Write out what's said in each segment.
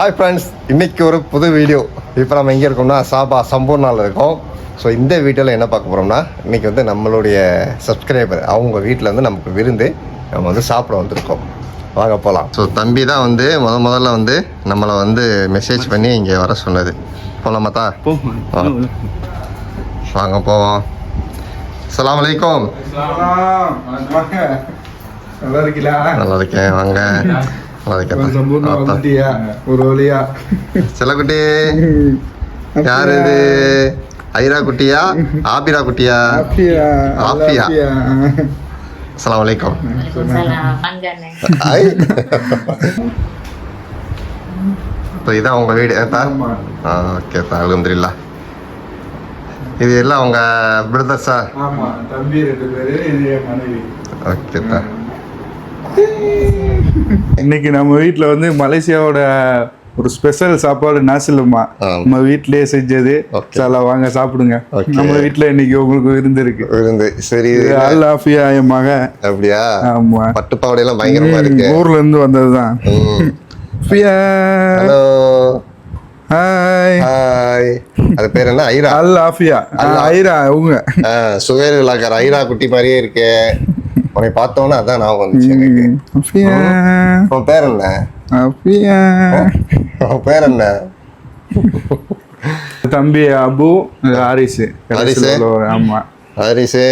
Hi friends இன்னைக்கு ஒரு புது வீடியோ இப்போ நம்ம எங்கே இருக்கோம்னா சாபா சம்பூர்ணாவில் இருக்கோம். ஸோ இந்த வீடியோவில் என்ன பார்க்க போகிறோம்னா இன்னைக்கு வந்து நம்மளுடைய சப்ஸ்கிரைபர் அவங்க வீட்டில் வந்து நமக்கு விருந்து நம்ம வந்து சாப்பிட வந்திருக்கோம். வாங்க போகலாம் ஸோ தம்பி தான் வந்து முத முதல்ல வந்து நம்மளை வந்து மெசேஜ் பண்ணி இங்கே வர சொன்னது. போகலாமாத்தா ஆ. வாங்க போவோம். அஸ்ஸலாமு அலைக்கும். நல்லா இருக்கீங்களா? நல்லா இருக்கேன் வாங்க. ஒரு வழியா. செல்லக்குட்டி யார் இது ஐரா குட்டியா? ஆபிரா குட்டியா? eh. ஐ. இப்போ இதான் உங்கள் வீடு. ஏத்தா? ஆ ஓகே தா அலமதுல்லா இது எல்லாம் உங்க பிரதர்ஸா ஓகே தா இன்னைக்கு நம்ம வீட்ல வந்து மலேசியாவோட ஒரு ஸ்பெஷல் சாப்பாடு நாசிலம்மா. ஆ. நம்ம வீட்லயே செஞ்சது. சாலா வாங்க சாப்பிடுங்க. நம்ம வீட்ல இன்னைக்கு உங்களுக்கு விருந்து இருக்கு. விருந்து. சரி. அல் ஆஃபியா என் மக அப்படியா? ஆமா. பட்டு பாவாடையெல்லாம் பயங்கரமா இருக்கு. ஊர்ல இருந்து வந்ததுதான் ஹலோ. ஹாய் ஹாய் அது பேர் என்ன? ஐரா. அல் ஆஃபியா. ஐரா அவங்க. விழாக்கார ஐரா குட்டி மாதிரியே இருக்கே. உன்னை பார்த்தோன்னே அதான் ஞாபகம் வந்துச்சு எனக்கு. உன் பேர் என்ன? ஆஃபியா உன் பேர் என்ன? தம்பி அபு ஹாரிஸ் ஹாரிஸு? ஆமா. ஹரிசே.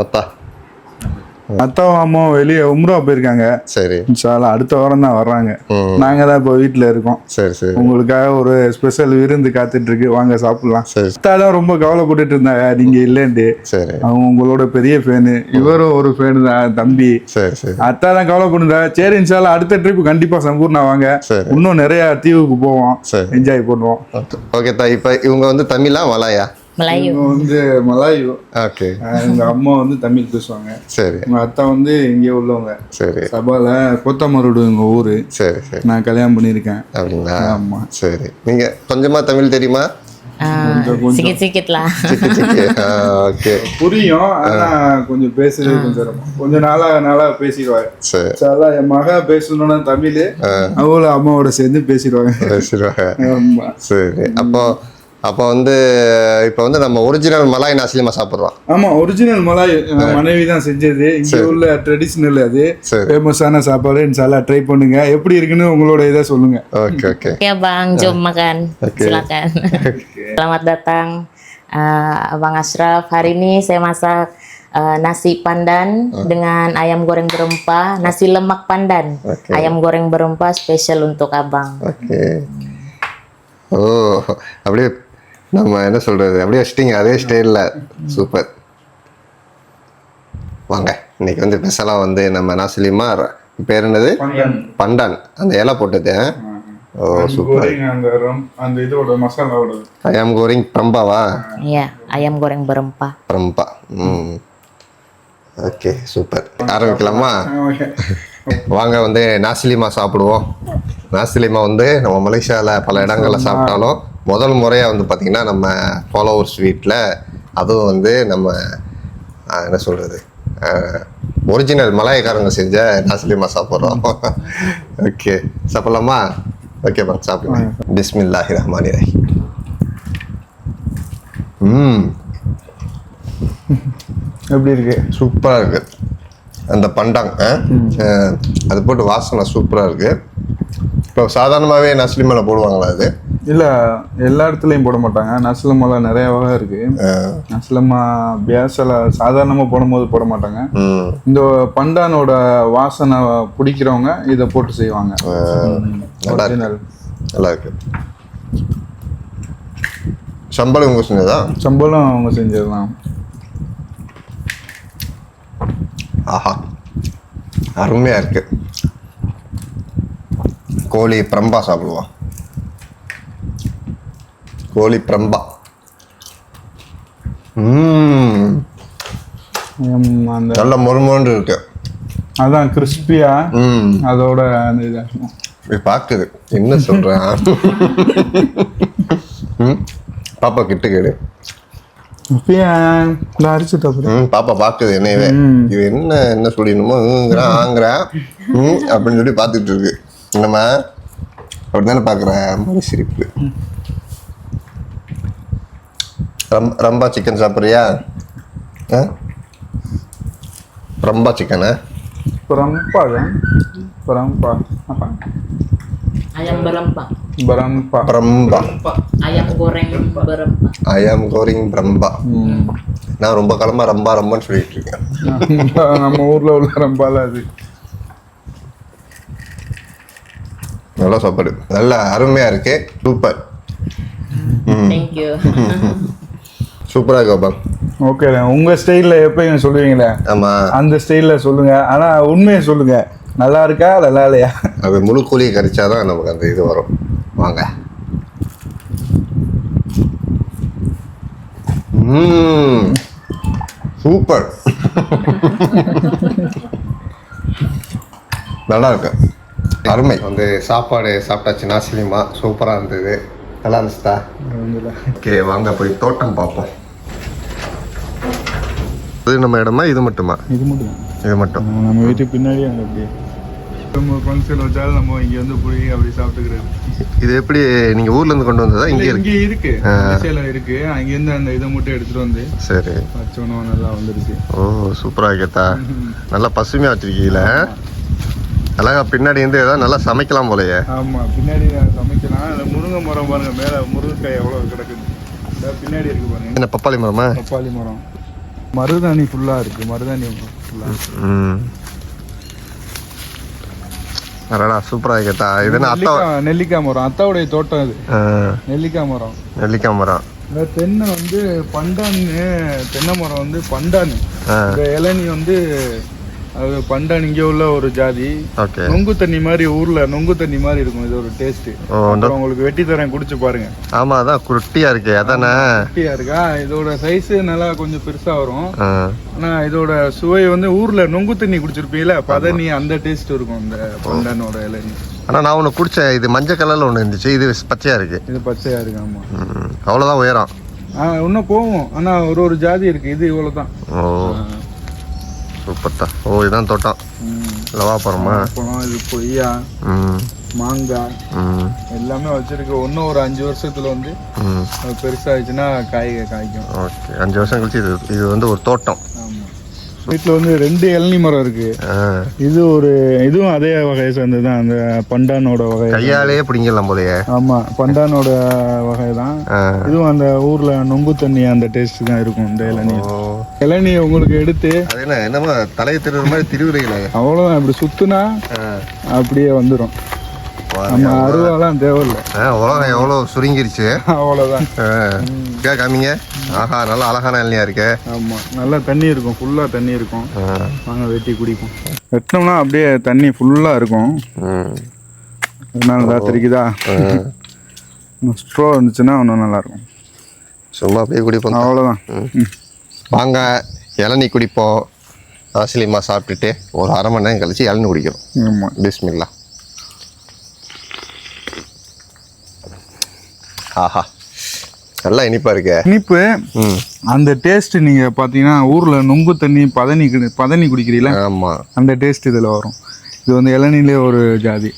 ஒத்தா அத்தாவும் அம்மாவும் வெளியே உம்ரா போயிருக்காங்க. சரி. இன்ஷால்லா அடுத்த வாரம் தான் வர்றாங்க. நாங்க தான் இப்போ வீட்டில் இருக்கோம். சரி சரி. உங்களுக்காக ஒரு ஸ்பெஷல் விருந்து காத்துட்டு இருக்கு வாங்க சாப்பிடலாம். சரி அத்தா தான் ரொம்ப கவலைப்பட்டுட்டு இருந்தாங்க. நீங்க இல்லைன்ட்டு. சரி. அவங்க உங்களோட பெரிய ஃபேனு இவரும் ஒரு ஃபேனு தான் தம்பி. சரி சரி. அத்தா தான் கவலைப்படுதா சரி இன்ஷால்லா அடுத்த ட்ரிப் கண்டிப்பா சம்பூர்ணா வாங்க. இன்னும் நிறைய தீவுக்கு போவோம். என்ஜாய் பண்ணுவோம். ஓகே தா இப்போ இவங்க வந்து தமிழா மலாயா? Melayu. இவங்க வந்து மலாயு. ஓகே. எங்க அம்மா வந்து தமிழ் பேசுவாங்க. சரி. எங்க அத்தா வந்து இங்கே உள்ளவங்க. சரி. சபால கொத்தமருடு எங்க ஊரு. சரி சரி. நான் கல்யாணம் பண்ணியிருக்கேன். அப்படிங்களா? ஆமா. சரி. நீங்க கொஞ்சமா தமிழ் தெரியுமா? Ah, புரியும். ஆனா கொஞ்சம் பேசுறது கொஞ்சம் கொஞ்ச நாளா நாளா பேசிடுவாங்க சரி. சாலா என் மக பேசணும்னா தமிழ். அவளும் அம்மாவோட சேர்ந்து பேசிடுவாங்க. பேசிடுவாங்க. சரி. அப்போ அப்போ வந்து இப்போ வந்து நம்ம ஒரிஜினல் மலாய் நாசிலிமா சாப்பிட்றோம் ஆமா ஒரிஜினல் மலாய் மனைவி தான் செஞ்சது இங்க உள்ள ட்ரெடிஷ்னல் அது ஃபேமஸான சாப்பாடு இன்ஷால்லா ட்ரை பண்ணுங்க எப்படி இருக்குன்னு உங்களோட இதை சொல்லுங்க okay okay Ya bang, jom makan. Oke. Silakan. Selamat datang, uh, Abang Ashraf. Hari ini saya masak uh, nasi pandan dengan ayam goreng berempah, nasi lemak pandan. Oke. Ayam goreng berempah spesial untuk abang. Okay ஓ அப்படியே நம்ம என்ன சொல்றது? அப்படியே வச்சிட்டீங்க. அதே ஸ்டைலில் super. வாங்க. இன்னைக்கு வந்து ஸ்பெஷலாக வந்து நம்ம நாசிலிமா பேர் என்னது? பண்டான். அந்த இலை போட்டது. ஓ சூப்பர். அந்த இதோட மசாலாவோட ஐயாம் கோரிங் பிரம்பாவா Iya, ayam goreng berempah. பிரம்பா ம். Okay super. ஆரம்பிக்கலாமா? வாங்க வந்து நாசிலிமா சாப்பிடுவோம்? நாசிலிமா வந்து நம்ம மலேசியாவில் பல இடங்களில் சாப்பிட்டாலும் முதல் முறையாக வந்து பார்த்திங்கன்னா நம்ம ஃபாலோவர்ஸ் வீட்டில் அதுவும் வந்து நம்ம என்ன சொல்கிறது ஒரிஜினல் மலாயக்காரங்க செஞ்ச நாசிலிமா சாப்பிட்றோம். ஓகே சாப்பிட்லாமா? ஓகே பா சாப்பிடுங்க. பிஸ்மில்லாஹி ரஹ்மானி ரஹீம். ம். எப்படி இருக்கு? சூப்பராக இருக்கு. அந்த பண்டாங் அது போட்டு வாசனை சூப்பராக இருக்கு. இப்போ சாதாரணமாகவே நஸ்லிமில் போடுவாங்களா அது? இல்ல எல்லா இடத்துலயும் போட மாட்டாங்க. நஸ்லமால நிறைய வகை இருக்கு. அஹ், நஸ்லமா பேசல சாதாரணமா போடும்போது போட மாட்டாங்க. இந்த பண்டானோட வாசனை பிடிக்கிறவங்க இதை போட்டு செய்வாங்க. நல்லா இருக்கு. சம்பளம் உங்க சொன்னதா சம்பளம் அவங்க செஞ்சதுதான். ஆஹா. அருமையாக இருக்கு. கோழி பிரம்பா சாப்பிடுவோம் கோழி பிரம்பா. நல்ல மொறுமொன்று இருக்கு. அதான் கிறிஸ்பியா அதோட அந்த பார்க்குது என்ன சொல்கிறேன் ம். பாப்பா கிட்ட கேடு பாப்பா பார்க்குது என்னையவே. இது என்ன என்ன சொல்லிடணுமோ? ங்கிறான் ஆங்கிறான் அப்படின்னு சொல்லி பார்த்துட்டு இருக்கு. என்னம்மா? அப்படி தானே பார்க்குற மாதிரி சிரிப்பு ரம் ரம்பா சிக்கன் சாப்பிட்றியா? ஆ? ரம்பா சிக்கனா ayam berempah. Berempa. பிரம்பா ayam goreng berempah. ஐயாம் கோரிங் பிரம்பா Hmm. நான் ரொம்ப காலமாக ரம்பா ரம்பான்னு சொல்லிட்டு இருக்கேன். நம்ம ஊர்ல உள்ள ரம்பால அது. நல்ல சாப்பாடு. நல்ல அருமையாக இருக்கு. Super thank you. சூப்பராக இருக்கு பாப்பா ஓகே உங்க ஸ்டைல்ல எப்பயும் சொல்லுவீங்களே? ஆமாம் அந்த ஸ்டைல்ல சொல்லுங்க. ஆனா உண்மையை சொல்லுங்க. நல்லா இருக்கா? நல்லா இல்லையா? அது முழு கூலியை கறிச்சாதான் நமக்கு அந்த இது வரும். வாங்க. சூப்பர். நல்லா இருக்கு. அருமை. வந்து சாப்பாடு சாப்பிட்டாச்சு நாசிலிமா சூப்பராக இருந்தது. நல்லா இருந்துச்சுதா ஓகே வாங்க போய் தோட்டம் பார்ப்போம். இது நம்ம இடமா இது மட்டுமா? இது மட்டும். இது மட்டும். நம்ம வீட்டுக்கு பின்னாடி அங்க அப்படியே. நம்ம ஃபங்க்ஷன் வச்சாலும் நம்ம இங்க வந்து போய் அப்படி சாப்பிட்டுக்கிறது இது எப்படி நீங்கள் ஊர்லேருந்து கொண்டு வந்ததா? இங்கே இருக்கு இங்க இருக்கு. மலேசியால இருக்கு. அங்க இருந்து அந்த இதை மட்டும் எடுத்துட்டு வந்து சரி. வச்சோன்னு நல்லா வந்துருச்சு. ஓ சூப்பராக இருக்கேத்தா. நல்லா பசுமையாக வச்சிருக்கீங்கள. அழகா பின்னாடி இருந்து ஏதாவது நல்லா சமைக்கலாம் போலயே. ஆமா பின்னாடி சமைக்கலாம் அந்த முருங்கை மரம் பாருங்க. மேல முருங்கைக்காய் எவ்வளவு கிடக்குது. இந்த பின்னாடி இருக்கு பாருங்க. என்ன பப்பாளி மரமா? பப்பாளி மரம். மருதாணி ஃபுல்லா இருக்கு. மருதாணி ஃபுல்லா ம். அடடா சூப்பராக இருக்கேத்தா இது அத்தா நெல்லிக்காய் மரம். அத்தாவுடைய தோட்டம் இது. நெல்லிக்காய் மரம். நெல்லிக்காய் மரம். இந்த தென்னை வந்து பண்டான்னு தென்னை மரம் வந்து பண்டான்னு இந்த இளநீ வந்து அது பண்டான் இங்க உள்ள ஒரு ஜாதி. ஓகே. நொங்கு தண்ணி மாதிரி ஊர்ல நொங்கு தண்ணி மாதிரி இருக்கும். இது ஒரு டேஸ்ட் உங்களுக்கு வெட்டி தரேன் குடிச்சு பாருங்க. ஆமாம் அதான் குட்டியாக இருக்கே அதானே? குட்டியா இருக்கா? இதோட சைஸ் நல்லா கொஞ்சம் பெருசா வரும். ஆனா இதோட சுவை வந்து ஊர்ல நொங்கு தண்ணி குடிச்சிருப்பீங்களா பதனி அந்த டேஸ்ட் இருக்கும் இந்த பண்டானோட இளநீ ஆனால் நான் ஒன்று குடித்தேன் இது மஞ்சள் கலரில் ஒன்று இருந்துச்சு. இது பச்சையாக இருக்கு. இது பச்சையா இருக்கு ஆமா. ம் அவ்வளோதான் உயரம். இன்னும் போகும். ஆனா ஒரு ஒரு ஜாதி இருக்கு. இது இவ்வளவுதான். ஓ. சூப்பர்த்தா ஓ இதுதான் தோட்டம். லவாப்புறமா அப்புறம் இது கொய்யா ம். மாங்காய் எல்லாமே வச்சிருக்கு. இன்னும் ஒரு அஞ்சு வருஷத்துல வந்து பெருசாயிடுச்சுன்னா காய் காய்க்கும். ஓகே. அஞ்சு வருஷம் கழிச்சு இது இது வந்து ஒரு தோட்டம். வீட்டில் வந்து ரெண்டு இளநி மரம் இருக்கு. இது ஒரு இதுவும் அதே வகையை சேர்ந்தது தான் அந்த பண்டானோட வகை கையாலேயே பிடிங்கலாம் போலயே. ஆமா பண்டானோட வகை தான். இதுவும் அந்த ஊர்ல நொங்கு தண்ணி அந்த டேஸ்ட் தான் இருக்கும் இந்த இளநீ. இளநீ உங்களுக்கு எடுத்து என்னமோ தலையை திருவுற மாதிரி திருவுறீங்களே. அவ்வளவுதான் இப்படி சுத்துனா அப்படியே வந்துடும் நம்ம அருவாலாம் தேவையில்ல. உலகம் எவ்வளோ சுருங்கிருச்சு. இங்க காமிங்க. ஆஹா நல்லா அழகான இளநியா இருக்கு. ஆமா நல்லா தண்ணி இருக்கும் ஃபுல்லா தண்ணி இருக்கும். வாங்க வெட்டி குடிக்கும் வெட்டினோம்னா அப்படியே தண்ணி ஃபுல்லா இருக்கும். அதனால தான் தெரிக்குதா? ஆ. ஸ்ட்ரோ இருந்துச்சுன்னா இன்னும் நல்லா இருக்கும். சும்மா போய் குடிப்போம். அவ்வளோதான் வாங்க இளநீ குடிப்போம். ஆசிலிமா சாப்பிட்டுட்டு ஒரு அரை மணி நேரம் கழிச்சு இளநீ குடிக்கிறோம் ஆமா. பிஸ்மில்லா ஆஹா. நல்லா இனிப்பா இருக்கே. இனிப்பு அந்த டேஸ்ட் நீங்க பாத்தீங்கன்னா ஊர்ல நொங்கு தண்ணி பதனி பதனி குடிக்கிறீங்களா ஆமா. அந்த டேஸ்ட் இதுல வரும். இது வந்து இளநிலே ஒரு ஜாதி.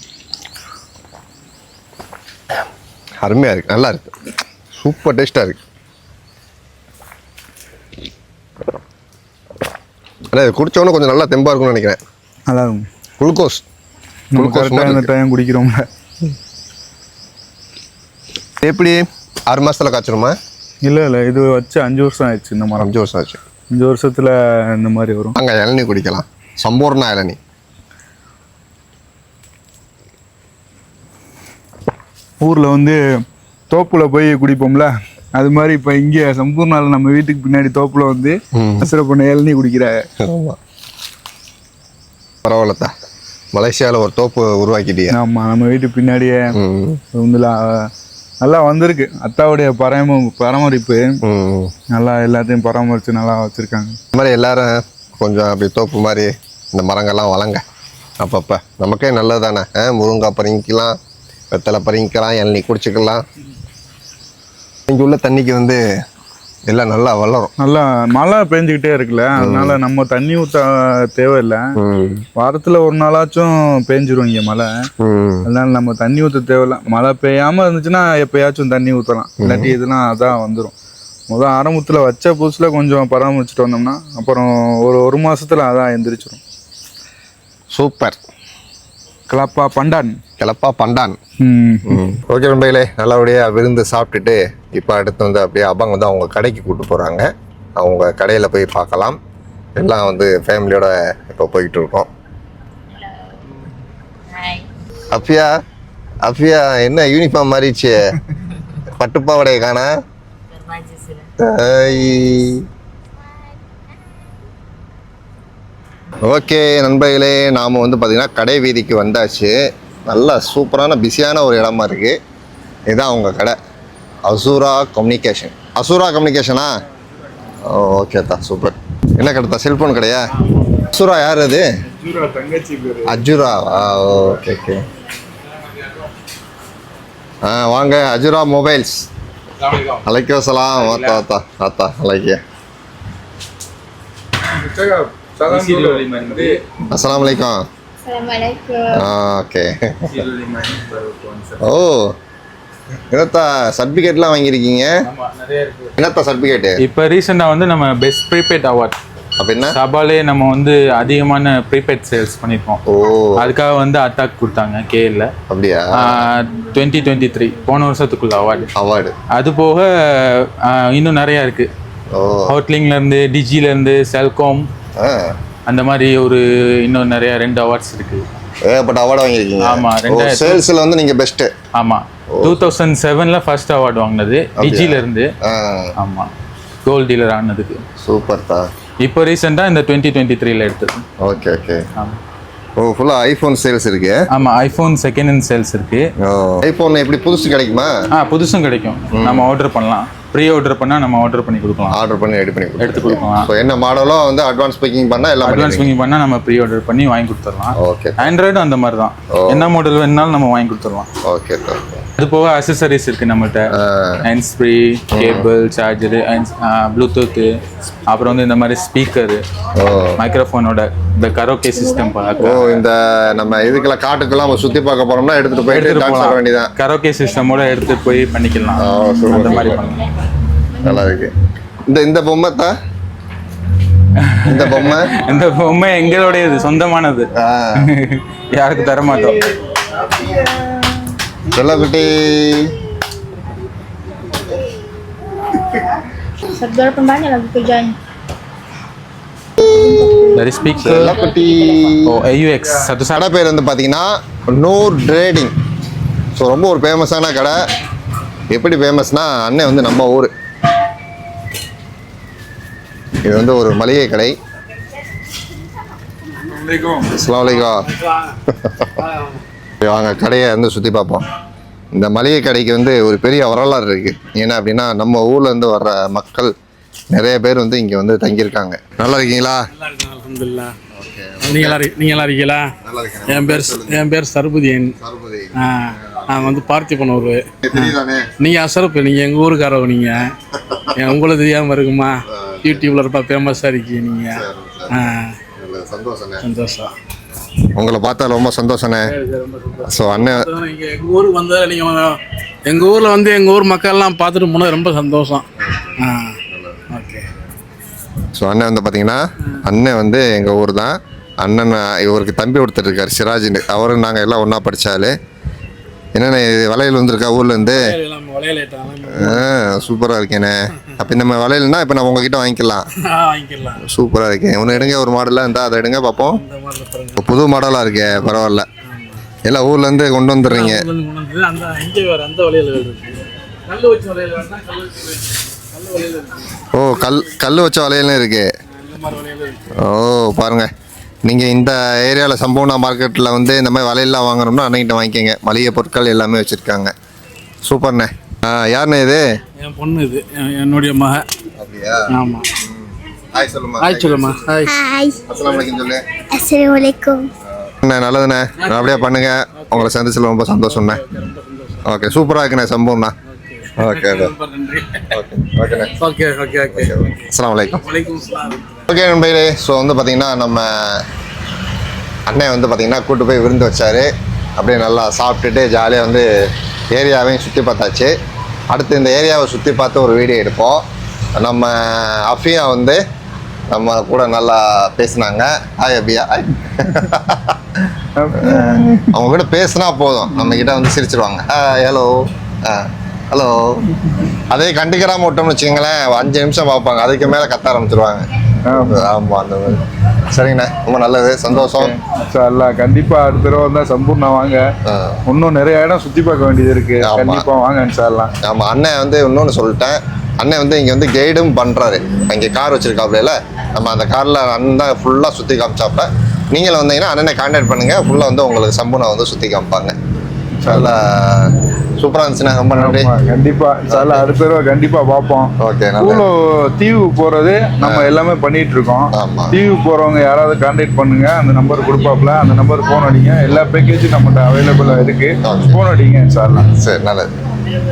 அருமையா இருக்கு நல்லா இருக்கு. சூப்பர் டேஸ்டா இருக்கு. ஆனால் இது குடிச்சோன்னே கொஞ்சம் நல்லா தெம்பா இருக்கும்னு நினைக்கிறேன். நல்லா இருக்கும் குளுக்கோஸ் குளுக்கோஸ். டைம் குடிக்கிறோம்ல. எப்படி? ஆறு மாசத்துல காய்ச்சிருமா இல்ல இல்ல இது வச்சு அஞ்சு வருஷம் ஆயிடுச்சு இந்த மரம். அஞ்சு வருஷம் ஆச்சு. அஞ்சு வருஷத்துல இந்த மாதிரி வரும். வாங்க இளநீ குடிக்கலாம். சம்பூர்ண இளநீ. ஊர்ல வந்து தோப்புல போய் குடிப்போம்ல அது மாதிரி இப்போ இங்கே சம்பூர்ணால நம்ம வீட்டுக்கு பின்னாடி தோப்புல வந்து. அசுர பண்ண இளநீ குடிக்கிற பரவாயில்லத்தா மலேசியாவில் ஒரு தோப்பு உருவாக்கிட்டியா. ஆமா நம்ம வீட்டுக்கு பின்னாடியே வந்து நல்லா வந்திருக்கு. அத்தாவுடைய பராம பராமரிப்பு. நல்லா எல்லாத்தையும் பராமரித்து நல்லா வச்சுருக்காங்க. இந்த மாதிரி எல்லாரும் கொஞ்சம் அப்படி தோப்பு மாதிரி இந்த மரங்கள்லாம் வளங்க. அப்பப்போ. நமக்கே நல்லது தானே முருங்காய் பறிங்கிக்கலாம் வெத்தலை பறிங்கிக்கலாம் இளநீ குடிச்சிக்கலாம். இங்கே உள்ள தண்ணிக்கு வந்து எல்லாம் நல்லா வளரும். நல்லா மழை பெஞ்சுக்கிட்டே இருக்குல்ல அதனால நம்ம தண்ணி ஊற்ற தேவையில்லை. வாரத்தில் ஒரு நாளாச்சும் பேஞ்சிரும் இங்கே மழை. அதனால நம்ம தண்ணி ஊற்ற தேவையில்ல. மழை பெய்யாமல் இருந்துச்சுன்னா எப்பயாச்சும் தண்ணி ஊற்றலாம் இல்லாட்டி இதெல்லாம் அதான் வந்துடும் முதல் ஆரம்பத்தில் வச்ச புதுசில் கொஞ்சம் பராமரிச்சுட்டு வந்தோம்னா அப்புறம் ஒரு ஒரு மாசத்துல அதான் எந்திரிச்சிரும். சூப்பர். கிளப்பா பண்டான். கிளப்பா பண்டான். ம். ஓகே நண்பர்களே நல்லபடியாக விருந்து சாப்பிட்டுட்டு இப்போ அடுத்து வந்து அப்படியே அப்பாங்க வந்து அவங்க கடைக்கு கூட்டு போகிறாங்க அவங்க கடையில் போய் பார்க்கலாம். எல்லாம் வந்து ஃபேமிலியோட இப்போ போயிட்டு இருக்கோம். அஃபியா அஃபியா என்ன யூனிஃபார்ம் மாறிடுச்சு? பட்டுப்பாவடைய காணா? ஓகே நண்பர்களே நாம் வந்து பார்த்திங்கன்னா கடை வீதிக்கு வந்தாச்சு. நல்ல சூப்பரான பிஸியான ஒரு இடமா இருக்குது இதுதான் அவங்க கடை. அசூரா கம்யூனிகேஷன் அசூரா கம்யூனிகேஷனா ஓ ஓகே தான் சூப்பர். என்ன கடை செல்ஃபோன் கடையா? அசூரா யார் அது? தங்கச்சி பேர். அஜுரா ஓகே ஓகே ஆ வாங்க அஜுரா மொபைல்ஸ் அலைக்கோ. சலாம் ஆத்தா ஆத்தா ஆத்தா அலைக்கிய அஸ்ஸலாமு அலைக்கும். Assalamualaikum. ஆ ஓகே ஓ என்னத்தா சர்டிஃபிகேட்லாம் வாங்கியிருக்கீங்க? என்னத்தா சர்டிஃபிகேட்டு இப்போ ரீசெண்டாக வந்து நம்ம பெஸ்ட் ப்ரீபெய்ட் அவார்ட் அப்படின்னா சபாலே நம்ம வந்து அதிகமான ப்ரீபெய்ட் சேல்ஸ் பண்ணியிருக்கோம். ஓ. அதுக்காக வந்து அட்டாக் கொடுத்தாங்க கேஎல்ல அப்படியா? டுவெண்ட்டி டுவெண்ட்டி த்ரீ போன வருஷத்துக்குள்ள அவார்டு அவார்டு அது போக இன்னும் நிறையா இருக்கு. ஓ. ஹோட்லிங்லேருந்து டிஜிலேருந்து செல்காம் அந்த மாதிரி ஒரு இன்னும் நிறைய ரெண்டு அவார்ட்ஸ் இருக்கு. ஏகப்பட்ட அவார்டு வாங்கியிருக்கீங்க. ஆமா, ரெண்டாயிரத்து- சேல்ஸில் வந்து நீங்கள் பெஸ்ட்டு ஆமாம் டூ தௌசண்ட் செவனில் ஃபர்ஸ்ட் அவார்டு வாங்கினது டிஜிலேருந்து ஆ. ஆமாம் கோல்ட் டீலர் ஆனதுக்கு. சூப்பர் இப்போ ரீசெண்டாக இந்த டுவெண்ட்டி டுவெண்ட்டி த்ரீல எடுத்தது. ஓகே ஓகே ஆமாம் ஓ ஃபுல்லாக ஐஃபோன் சேல்ஸ் இருக்கு. ஆமாம் ஐஃபோன் செகண்ட் ஹேண்ட் சேல்ஸ் இருக்கு. ஓ ஐஃபோன் எப்படி புதுசு கிடைக்குமா? ஆ புதுசும் கிடைக்கும். நம்ம ஆர்டர் பண்ணலாம். ப்ரீ ஆர்டர் பண்ணால் நம்ம ஆர்டர் பண்ணி கொடுக்கலாம். ஆர்டர் பண்ணி ரெடி பண்ணி எடுத்து கொடுக்கலாம். ஸோ என்ன மாடலோ வந்து அட்வான்ஸ் பேக்கிங் பண்ணால் எல்லாம் அட்வான்ஸ் பண்ணி பண்ணால் நம்ம ப்ரீ ஆர்டர் பண்ணி வாங்கி கொடுத்துடலாம். ஓகே ஆண்ட்ராய்டும் அந்த மாதிரி தான் என்ன மாடல் வேணாலும் நம்ம வாங்கி கொடுத்துடலாம். ஓகே அது போக அசசரிஸ் இருக்கு நம்மகிட்ட hands free cable charger Bluetooth அப்புறம் வந்து இந்த மாதிரி ஸ்பீக்கரு மைக்ரோஃபோனோட இந்த கரோக்கே சிஸ்டம் ஓ இந்த நம்ம இதுக்கெல்லாம் காட்டுக்கெல்லாம் நம்ம சுற்றி பார்க்க போறோம்னா எடுத்துகிட்டு போயிட்டு எடுத்துட்டு டான்ஸ் ஆட வேண்டியதான் கரோக்கே சிஸ்டமோட எடுத்துட்டு போய் பண்ணிக்கலாம். அந்த மாதிரி பண்ணலாம். நல்லா இருக்கு. இந்த இந்த பொம்மை தான் இந்த பொம்மை? இந்த பொம்மை எங்களுடையது சொந்தமானது. யாருக்கு தர மாட்டோம் செல்லக்குட்டி Saudara pembanya lagi kerjanya. dari speaker செல்லக்குட்டி oh AUX satu கடை பேர் வந்து பார்த்தீங்கன்னா நோ ட்ரேடிங் ஸோ ரொம்ப ஒரு ஃபேமஸான கடை. எப்படி ஃபேமஸ்னா அண்ணன் வந்து நம்ம ஊர். இது வந்து ஒரு மளிகை கடை. அஸ்ஸலாமு அலைக்கும். வாங்க கடையை வந்து சுற்றி பார்ப்போம். இந்த மளிகை கடைக்கு வந்து ஒரு பெரிய வரலாறு இருக்குது ஏன்னா அப்படின்னா நம்ம ஊர்லேருந்து வர்ற மக்கள் நிறைய பேர் வந்து இங்கே வந்து தங்கியிருக்காங்க. நல்லா இருக்கீங்களா? அல்ஹம்துலில்லா. நீங்க நல்லா இரு- நீங்க நல்லா இருக்கீங்களா என் பேர் என் பேர் சர்புதீன். சார்பதி ஆ, நான் வந்து பார்த்திபனூர். தெரியுதானே? நீங்க அசரப்பு நீங்க எங்க ஊருக்காரவங்க நீங்க? ஏன் உங்களுக்கு தெரியாம இருக்குமா? யூடியூப்ல ரொம்ப ஃபேமஸா இருக்கீங்க நீங்க. ஆ, சந்தோஷம் சந்தோஷம். உங்களை பார்த்தா ரொம்ப சந்தோஷண்ணே. ஸோ அண்ணன் அதான் நீங்க எங்க ஊருக்கு வந்தா நீங்க வந்து- எங்க ஊர்ல வந்து எங்க ஊர் மக்கள்லாம் பார்த்துட்டு போனது ரொம்ப சந்தோஷம். ஆ ஓகே. ஸோ அண்ணன் வந்து பார்த்தீங்கன்னா அண்ணன் வந்து எங்கள் ஊர் தான். அண்ணன் இவருக்கு தம்பி ஒருத்தர் இருக்கார் சிராஜின்னு. அவரும் நாங்கள் எல்லாம் ஒன்றா படித்தாலே என்னண்ணே இது வளையல் வந்திருக்கா ஊர்லேருந்து வளையலேட்டாங்க சூப்பராக இருக்கேண்ணே அப்போ நம்ம வளையல்னா இப்போ நம்ம உங்ககிட்ட வாங்கிக்கலாம். வாங்கிக்கலாம். சூப்பராக இருக்கேன் ஒன்று எடுங்க ஒரு மாடலாக இருந்தால் அதை எடுங்க பார்ப்போம். இந்த மாதிரி இப்போ புது மாடலாக இருக்கே பரவாயில்ல. எல்லாம் ஊர்லேருந்து கொண்டு வந்துடுறீங்க. இருக்கு. இருக்கு. ஓ கல் கல் வச்ச இந்த மாதிரி வளையல் இருக்கு. ஓ பாருங்க. நீங்கள் இந்த ஏரியாவில் சம்பூர்ணா மார்க்கெட்டில் வந்து இந்த மாதிரி வலையெல்லாம் வாங்கணும்னா அன்னைக்கிட்ட வாங்கிக்கோங்க. மளிகை பொருட்கள் எல்லாமே வச்சுருக்காங்க. சூப்பர்ண்ணே. யாருண்ணே இது? என் பொண்ணு இது. என்- என்னுடைய மக. அப்படியா? ஆமாம் ஹாய் சொல்லுமா ஹாய் சொல்லுமா ஹாய் Hai. அஸ்லாம் வலைக்கும் சொல்லு. Assalamualaikum. அண்ணே நல்லதுண்ணே. நல்லபடியாக பண்ணுங்க. உங்களை சந்திச்சல ரொம்ப சந்தோஷம்ண்ணே. ஓகே சூப்பராக இருக்குண்ணே சம்பூர்ணா ஓகே ஓகே. ஓகே ஓகேண்ணே. ஓகே வலைக்கும் ஓகே நண்பர்களே. ஸோ வந்து பார்த்தீங்கன்னா நம்ம அண்ணன் வந்து பார்த்தீங்கன்னா கூட்டு போய் விருந்து வச்சாரு. அப்படியே நல்லா சாப்பிட்டுட்டு ஜாலியாக வந்து ஏரியாவையும் சுற்றி பார்த்தாச்சு. அடுத்து இந்த ஏரியாவை சுற்றி பார்த்து ஒரு வீடியோ எடுப்போம். நம்ம அஃபியா வந்து நம்ம கூட நல்லா பேசினாங்க. ஹாய் அபியா. ஹாய் அவங்க கூட பேசினா போதும். நம்ம கிட்ட வந்து சிரிச்சிருவாங்க. ஹலோ ஹலோ அதே கண்டிக்கிறாம விட்டோம்னு வச்சுக்கோங்களேன். அஞ்சு நிமிஷம் பார்ப்பாங்க. அதுக்கு மேலே கத்த ஆரம்பிச்சிருவாங்க. ஆமாம் அந்த மாதிரி. சரிங்கண்ணே. ரொம்ப நல்லது. சந்தோஷம். அல்ல கண்டிப்பா அடுத்த தடவை வந்தா சம்பூர்ணா வாங்க. இன்னும் நிறைய இடம் சுத்தி பார்க்க வேண்டியது இருக்கு. ஆமா. கண்டிப்பா வாங்க இன்ஷால்லாம் ஆமாம் அண்ணன் வந்து இன்னொன்று சொல்லிட்டேன். அண்ணன் வந்து இங்கே வந்து கைடும் பண்ணுறாரு இங்கே கார் வச்சிருக்காப்புல நம்ம அந்த காரில் அண்ணன் தான் ஃபுல்லாக சுற்றி காமிச்சாப்ப நீங்களும் வந்தீங்கன்னா அண்ணனை கான்டாக்ட் பண்ணுங்கள் ஃபுல்லாக வந்து உங்களுக்கு சம்பூர்ணா வந்து சுற்றி காமிப்பாங்க. நல்லா சூப்பராக இருந்துச்சுண்ணே ரொம்ப நன்றி. ஆமா, கண்டிப்பா. இன்ஷால்லா அடுத்த தடவை கண்டிப்பா பார்ப்போம். ஓகே நல்ல பூலோ தீவு போறது நம்ம எல்லாமே பண்ணிட்டு இருக்கோம். தீவு போறவங்க யாராவது கான்டாக்ட் பண்ணுங்க. அந்த நம்பர் கொடுப்பாப்ல அந்த நம்பர் போன் அடிங்க. எல்லா பேக்கேஜும் நம்மகிட்ட அவைலபிளா இருக்கு. Okay. போன் அடிங்க இன்ஷால்லா சரி நல்லது.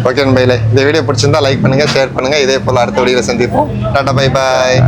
ஓகே நண்பர்களே இந்த வீடியோ பிடிச்சிருந்தா லைக் பண்ணுங்கள் ஷேர் பண்ணுங்கள் இதே போல் அடுத்த வீடியோவில் சந்திப்போம். Tata bye bye